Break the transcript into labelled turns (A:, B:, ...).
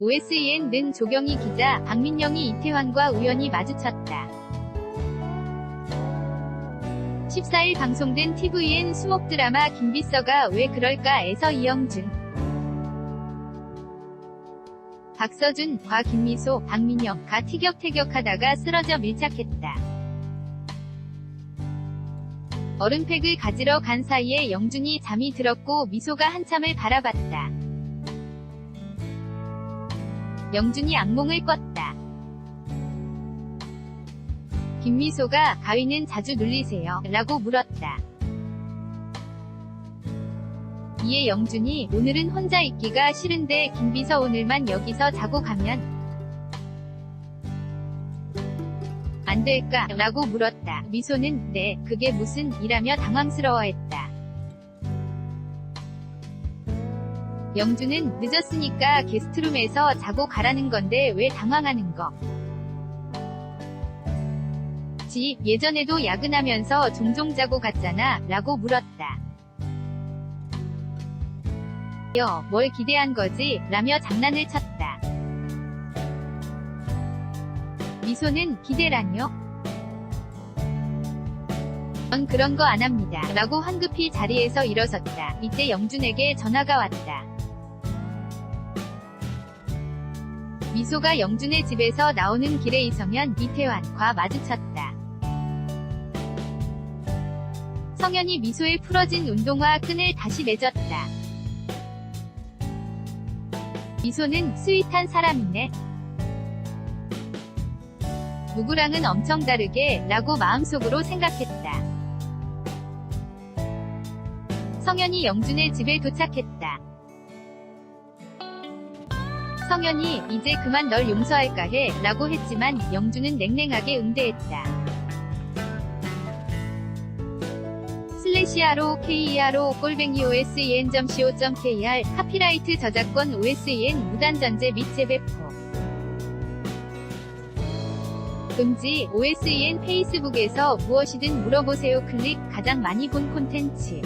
A: OSEN 는 조경희 기자, 박민영이 이태환과 우연히 마주쳤다. 14일 방송된 TVN 수목 드라마 김비서가 왜 그럴까에서 이영준, 박서준, 과 김미소, 박민영 가 티격태격하다가 쓰러져 밀착했다. 얼음팩을 가지러 간 사이에 영준이 잠이 들었고 미소가 한참을 바라봤다. 영준이 악몽을 꿨다. 김미소가 가위는 자주 눌리세요? 라고 물었다. 이에 영준이 오늘은 혼자 있기가 싫은데 김비서 오늘만 여기서 자고 가면 안 될까? 라고 물었다. 미소는 네, 그게 무슨 이라며 당황스러워했다. 영준은 늦었으니까 게스트룸에서 자고 가라는 건데 왜 당황하는 거? 지, 예전에도 야근하면서 종종 자고 갔잖아, 라고 물었다. 여, 뭘 기대한 거지? 라며 장난을 쳤다. 미소는 기대라뇨? 전 그런 거 안 합니다. 라고 황급히 자리에서 일어섰다. 이때 영준에게 전화가 왔다. 미소가 영준의 집에서 나오는 길에 이성현, 이태환과 마주쳤다. 성현이 미소에 풀어진 운동화 끈을 다시 맺었다. 미소는 스윗한 사람이네. 누구랑은 엄청 다르게 라고 마음속으로 생각했다. 성현이 영준의 집에 도착했다. 성현이 이제 그만 널 용서할까 해 라고 했지만 영준은 냉랭하게 응대했다. 슬래시아로 KERO 골뱅이 OSEN.co.kr 카피라이트 저작권 OSEN 무단전제 및 재배포 금지 OSEN 페이스북에서 무엇이든 물어보세요 클릭 가장 많이 본 콘텐츠